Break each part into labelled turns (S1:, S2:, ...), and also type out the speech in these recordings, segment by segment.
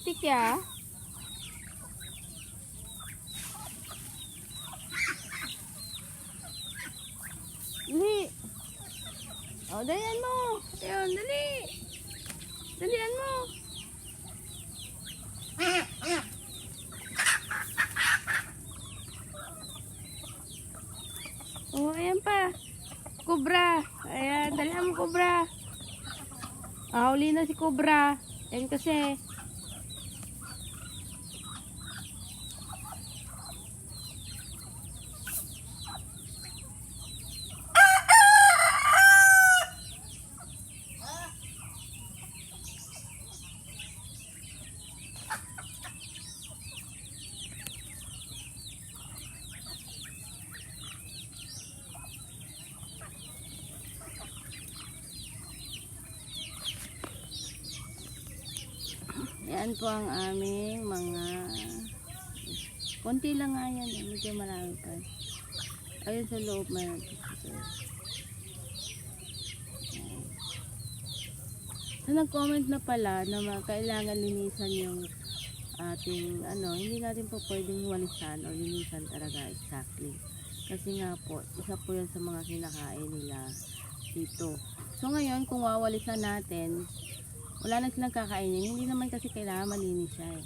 S1: itik ya. Dali. O, dalian mo. Ayun, dali. Dalian mo. Oh, ayan pa. Cobra. Ayan, dalian mo cobra. Ah, huli na si cobra. Ayan kasi. Yan po ang aming mga konti lang nga yan. eh, Medyo marami pa. Ayun sa loob meron. Ayan. So, nag-comment na pala na kailangan linisan yung ating ano, hindi natin po pwedeng walisan o linisan talaga exactly. Kasi nga po, isa po yan sa mga kinakain nila dito. So ngayon, kung wawalisan natin, wala na silang kakainin. Hindi naman kasi kailangan malinis siya eh.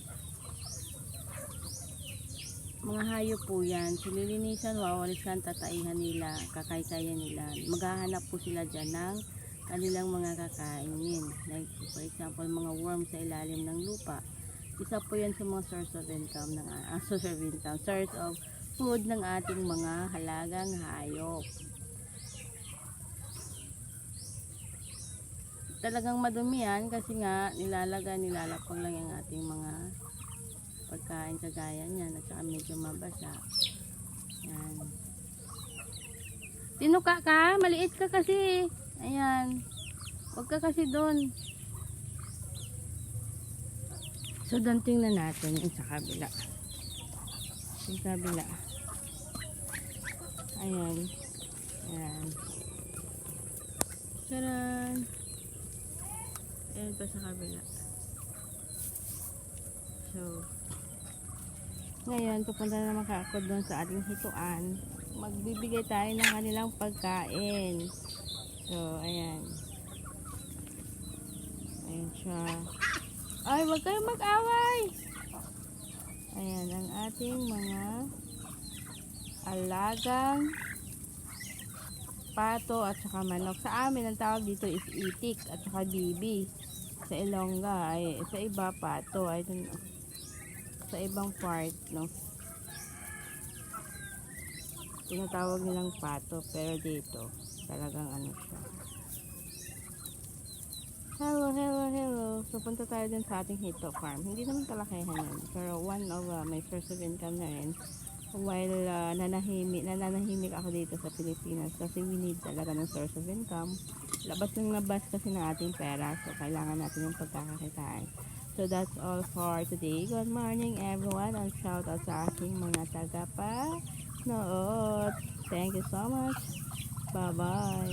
S1: Mga hayop po yan. So, lilinisan, wawalisan, tataihan nila, kakaykayan nila. Maghahanap po sila dyan ng kanilang mga kakainin. Like, for example, mga worms sa ilalim ng lupa. Isa po yan sa mga source of income ng ah, source of income, source of food ng ating mga halagang hayop. Talagang madumi yan kasi nga nilalaga, nilalapag lang yung ating mga pagkain kagaya niyan at saka medyo mabasa. Yan. Tinuka ka, maliit ka kasi. Ayan. Huwag ka kasi doon. So, doon tingnan natin yung sa kabila. Yung kabila. Ayan. Ayan. Taran! Ayan pa sa kabila. So, ngayon, pupunta na naman ako doon sa ating hituan. Magbibigay tayo ng kanilang pagkain. So, ayan. Ayan siya. Ay, wag kayong mag-away! Ayan, ang ating mga alagang pato at saka manok. Sa amin, ang tawag dito is itik at saka bibi. Sa Ilongga, ay sa iba pato. Ay, dun- sa ibang part, no? Tinatawag nilang pato, pero dito, talagang ano siya. Hello, hello, hello. So, punta tayo dun sa ating hito farm. Hindi naman kalakihan yun. Pero one of uh, my source of income na rin while uh, nanahimik, nananahimik ako dito sa Pilipinas kasi we need talaga ng source of income. Labas ng labas kasi ng ating pera so kailangan natin yung pagkakakitaan. So that's all for today. Good morning everyone and shout out sa aking mga taga pa nood. Thank you so much. Bye bye.